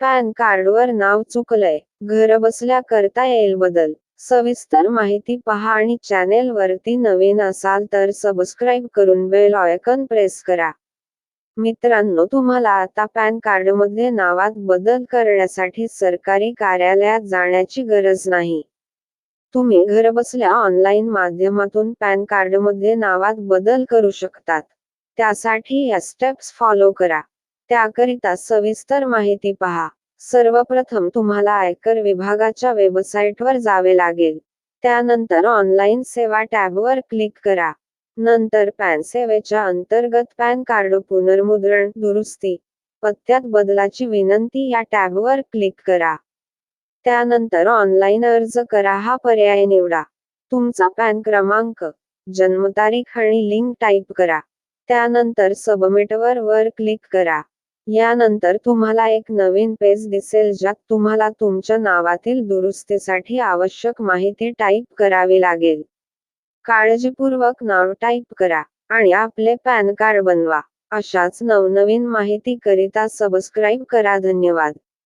Pan कार्डवर नाव चुकलंय. घर बसल्या करता येईल बदल सविस्तर माहिती पहा आणि चॅनेल वरती नवीन असाल तर सबस्क्राईब करून बेल ऑयकन प्रेस करा. मित्रांनो तुम्हाला आता पॅन कार्डमध्ये नावात बदल करण्यासाठी सरकारी कार्यालयात जाण्याची गरज नाही. तुम्ही घरबसल्या ऑनलाईन माध्यमातून पॅन कार्डमध्ये नावात बदल करू शकतात. त्यासाठी या स्टेप्स फॉलो करा. त्याकरिता सविस्तर माहिती पहा. सर्वप्रथम तुम्हाला आयकर विभागाच्या वेबसाईटवर जावे लागेल. त्यानंतर ऑनलाईन सेवा टॅबवर क्लिक करा. नंतर पॅन सेवेच्या अंतर्गत पॅन कार्ड पुनर्मुद्रण दुरुस्ती पत्त्यात बदलाची विनंती या टॅबवर क्लिक करा. त्यानंतर ऑनलाईन अर्ज करा हा पर्याय निवडा. तुमचा पॅन क्रमांक जन्मतारीख आणि लिंक टाईप करा. त्यानंतर सबमिटवर वर क्लिक करा. यानंतर तुम्हाला एक नवीन पेज दिसेल ज्यात तुम्हाला तुमच्या नावातील दुरुस्तीसाठी आवश्यक माहिती टाईप करावी लागेल. काळजीपूर्वक नाव टाईप करा आणि आपले पॅन कार्ड बनवा. अशाच नवनवीन माहिती करिता सबस्क्राईब करा. धन्यवाद.